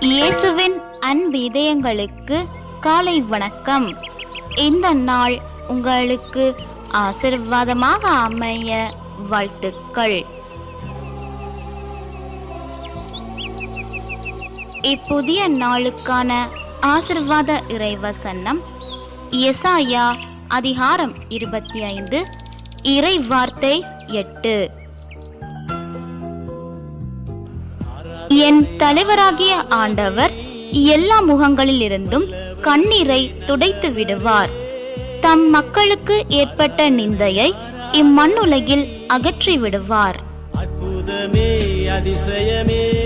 இயேசுவின் அன்புதயங்களுக்கு காலை வணக்கம். இந்த நாள் உங்களுக்கு ஆசிர்வாதமாக அமைய வாழ்த்துக்கள். இப்புதிய நாளுக்கான ஆசிர்வாத இறைவசனம் எசாயா அதிகாரம் இருபத்தி ஐந்து இறை வார்த்தை எட்டு. என் தலைவராகிய ஆண்டவர் எல்லா முகங்களிலிருந்தும் கண்ணீரை துடைத்து விடுவார். தம் மக்களுக்கு ஏற்பட்ட நிந்தையை இம்மண்ணுலகில் அகற்றி விடுவார் அற்புதமே அதிசயமே.